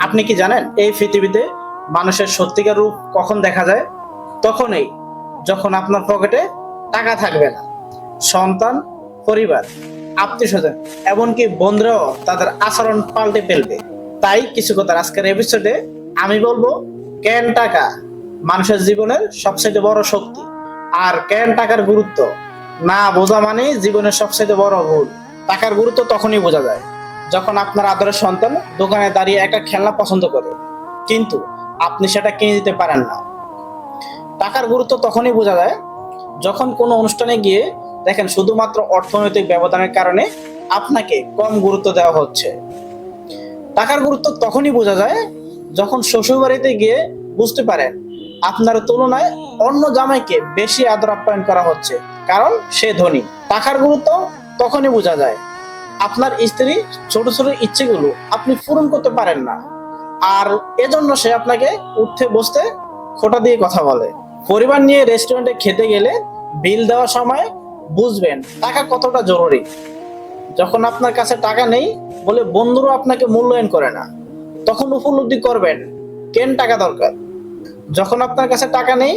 আপনি কি জানেন, এই পৃথিবীতে মানুষের সত্যিকার রূপ কখন দেখা যায়? তখনই, যখন আপনার পকেটে টাকা থাকবে না। সন্তান, পরিবার আত্মীয় স্বজন এমনকি বন্ধুরাও তাদের আচরণ পাল্টে ফেলবে। তাই কিছু কথা আজকের এপিসোডে আমি বলব, কেন টাকা মানুষের জীবনের সবচেয়ে বড় শক্তি? আর কেন টাকার গুরুত্ব? না বোঝা মানে জীবনের সবচেয়ে বড় ভুল। টাকার গুরুত্ব তখনই বোঝা যায়। যখন আপনার আদরের সন্তান দোকানে দাঁড়িয়ে একটা খেলনা পছন্দ করে, কিন্তু আপনি সেটা কিনে দিতে পারেন না। টাকার গুরুত্ব তখনই বোঝা যায় যখন কোনো অনুষ্ঠানে গিয়ে দেখেন শুধুমাত্র অর্থনৈতিক ব্যবধানের কারণে আপনাকে কম গুরুত্ব দেওয়া হচ্ছে। টাকার গুরুত্ব তখনই বোঝা যায় যখন শ্বশুরবাড়িতে গিয়ে বুঝতে পারেন আপনার তুলনায় অন্য জামাইকে বেশি আদর আপ্যায়ন করা হচ্ছে, কারণ সে ধনী। টাকার গুরুত্ব তখনই বোঝা যায় আপনার স্ত্রী ছোট ছোট ইচ্ছেগুলো আপনি পূরণ করতে পারেন না। আর এজন্য সে আপনাকে উঠতে, বসতে খোটা দিয়ে কথা বলে। পরিবার নিয়ে রেস্টুরেন্টে খেতে গেলে বিল দেওয়ার সময় বুঝবেন টাকা কতটা জরুরি। যখন আপনার কাছে টাকা নেই বলে বন্ধুরা আপনাকে মূল্যায়ন করে না, তখন উপলব্ধি করবেন কেন টাকা দরকার। যখন আপনার কাছে টাকা নেই,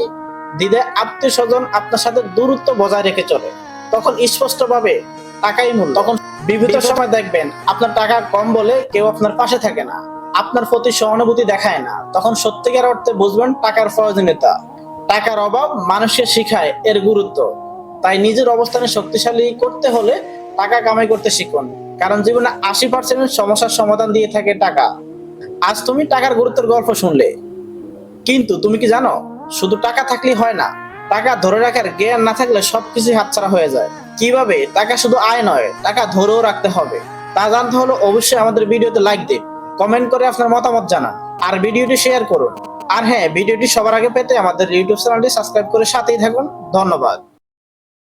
দিদে, আত্মীয় স্বজন আপনার সাথে দূরত্ব বজায় রেখে চলে, তখন স্পষ্টভাবে টাকাই মূল তখন বিপদের সময় দেখবেন, আপনার টাকা কম বলে কেউ আপনার পাশে থাকে না। আপনার প্রতি সহানুভূতি দেখায় না। তখন সত্যিকার অর্থে বুঝবেন টাকার প্রয়োজনীয়তা। টাকার অভাব মানুষকে শিখায়, এর গুরুত্ব। তাই নিজের অবস্থানে শক্তিশালী করতে হলে টাকা কামাই করতে শিখুন। কারণ জীবনে আশি পার্সেন্ট সমস্যার সমাধান দিয়ে থাকে টাকা। আজ তুমি টাকার গুরুত্বের গল্প শুনলে। কিন্তু তুমি কি জানো, শুধু টাকা থাকলেই হয় না টাকা ধরে রাখার জ্ঞান না থাকলে সবকিছু হাতছাড়া হয়ে যায়। কীভাবে? টাকা শুধু আয় নয়, টাকা ধরেও রাখতে হবে। তা জানতে হলে অবশ্যই আমাদের ভিডিওতে লাইক দিন কমেন্ট করে আপনার মতামত জানান, আর ভিডিওটি শেয়ার করুন। আর হ্যাঁ ভিডিওটি সবার আগে পেতে আমাদের ইউটিউব চ্যানেলটি সাবস্ক্রাইব করে সাথেই থাকুন। ধন্যবাদ।